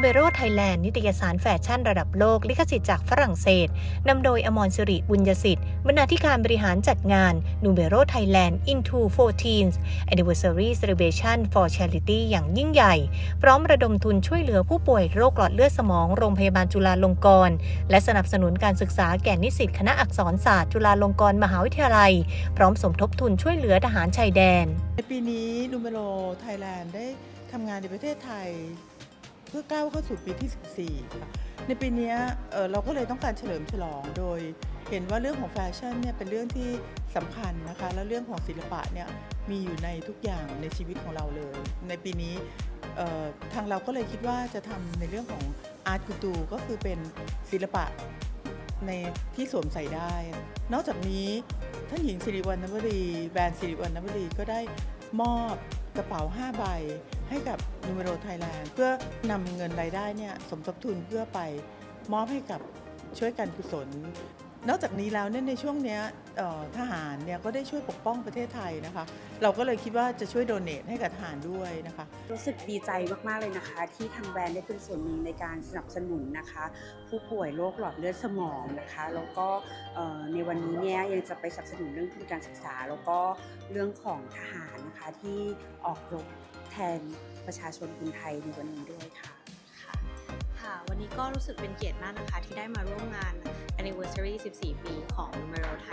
เบโรไทยแลนด์นิตยสารแฟชั่นระดับโลก ลิขสิทธิ์จากฝรั่งเศสนำโดยอมรสิริบุญยสิทธิ์บรรณาธิการบริหารจัดงานนูเบโรไทยแลนด์ into 14th anniversary celebration for charity อย่างยิ่งใหญ่ พร้อมระดมทุนช่วยเหลือผู้ป่วยโรคหลอดเลือดสมองโรงพยาบาลจุฬาลงกรณ์และสนับสนุนการศึกษาแก่นิสิตคณะอักษรศาสตร์จุฬาลงกรณ์มหาวิทยาลัย พร้อมสมทบทุนช่วยเหลือทหารชายแดนในปีนี้นูเมโรไทยแลนด์ได้ทำงานในประเทศไทย เพื่อก้าวเข้าสู่ปีที่ 14 ค่ะ ในปีนี้ยเอ่อเราก็เลยต้องการเฉลิมฉลองโดย เห็นว่าเรื่องของแฟชั่นเนี่ยเป็นเรื่องที่สำคัญนะคะ แล้วเรื่องของศิลปะเนี่ยมีอยู่ในทุกอย่างในชีวิตของเราเลย ในปีนี้ทางเราก็เลยคิดว่าจะทำในเรื่องของอาร์ตกูตูก็คือเป็นศิลปะในที่สวมใส่ได้ นอกจากนี้ท่านหญิงสิริวัณณวรีแบรนด์สิริวัณณวรีก็ได้มอบกระเป๋า 5 ใบ ให้กับนูเมโรไทยแลนด์เพื่อนำเงินรายได้เนี่ยสมทบทุนเพื่อไปมอบให้กับช่วยกันกุศล นอกจากนี้แล้วเนี่ยในช่วงเนี้ยเอ่อทหารเนี่ยก็ได้ช่วยปกป้องประเทศไทยนะคะ เราก็เลยคิดว่าจะช่วยโดเนทให้กับทหารด้วยนะคะ รู้สึกดีใจมากๆเลยนะคะ ที่ทางแบรนด์ได้เป็นส่วนหนึ่งในการสนับสนุนนะคะ ผู้ป่วยโรคหลอดเลือดสมองนะคะ แล้วก็เอ่อในวันนี้เนี่ยยังจะไปสนับสนุนเรื่องทุนการศึกษา แล้วก็เรื่องของทหารนะคะที่ออกรบแทนประชาชนคนไทยในวันนี้ด้วยค่ะ ค่ะ วันนี้ก็รู้สึกเป็นเกียรติมากนะคะที่ได้มาร่วมงาน Anniversary 14 ปีของ Numero Thailand